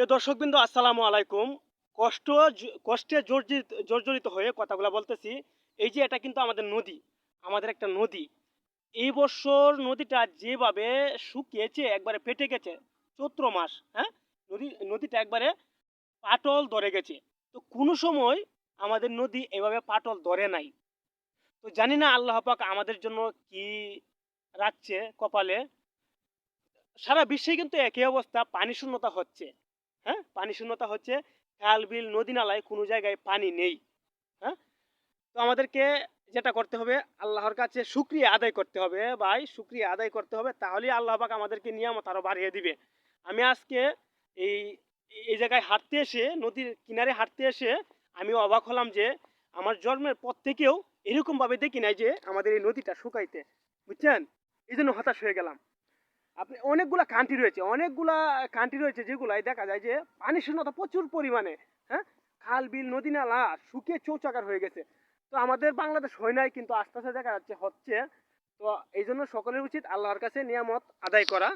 প্রিয় দর্শকবৃন্দ, আসসালামু আলাইকুম। কষ্ট কষ্টে জর্জরিত জর্জরিত হয়ে কথাগুলো বলতেছি। এই যে এটা কিন্তু আমাদের নদী, আমাদের একটা নদী। এই বছর নদীটা যেভাবে শুকিয়েছে, একবারে ফেটে গেছে, চৈত্র মাস হ্যাঁ? নদী, নদীটা একবারে পাটল ধরে গেছে। তো কোনো সময় আমাদের নদী এভাবে পাটল ধরে নাই? তো জানি না আল্লাহ পাক আমাদের জন্য কি রাখছে কপালে। সারা বিশ্বে কিন্তু একই অবস্থা, পানি শূন্যতা হচ্ছে। পানি শূন্যতা হচ্ছে, খাল, বিল, নদী নালায় কোনো জায়গায় পানি নেই। হ্যাঁ? তো আমাদেরকে যেটা করতে হবে, আল্লাহর কাছে শুক্রিয়া আদায় করতে হবে। ভাই, শুক্রিয়া আদায় করতে হবে, তাহলেই আল্লাহ পাক আমাদেরকে নিয়ামত আরও বাড়িয়ে দিবে। আমি আজকে এই এই জায়গায় হাঁটতে এসে, নদীর কিনারে হাঁটতে এসে আমি অবাক হলাম যে, আমার জন্মের পর থেকেও এরকমভাবে দেখি নাই যে, আমাদের এই নদীটা শুকাইতে। বুঝছেন? এই জন্য হতাশ হয়ে গেলাম। আপনি অনেকগুলা কান্ট্রি রয়েছে, অনেকগুলা কান্ট্রি রয়েছে যেগুলাই দেখা যায় যে পানি শূন্যতা প্রচুর পরিমাণে হ্যাঁ? খাল, বিল, নদী, নালা শুকিয়ে চৌচাকার হয়ে গেছে। তো আমাদের বাংলাদেশ হয় নাই, কিন্তু আস্তে আস্তে দেখা যাচ্ছে হচ্ছে। তো এই জন্য সকলের উচিত আল্লাহর কাছে নিয়ামত আদায় করা।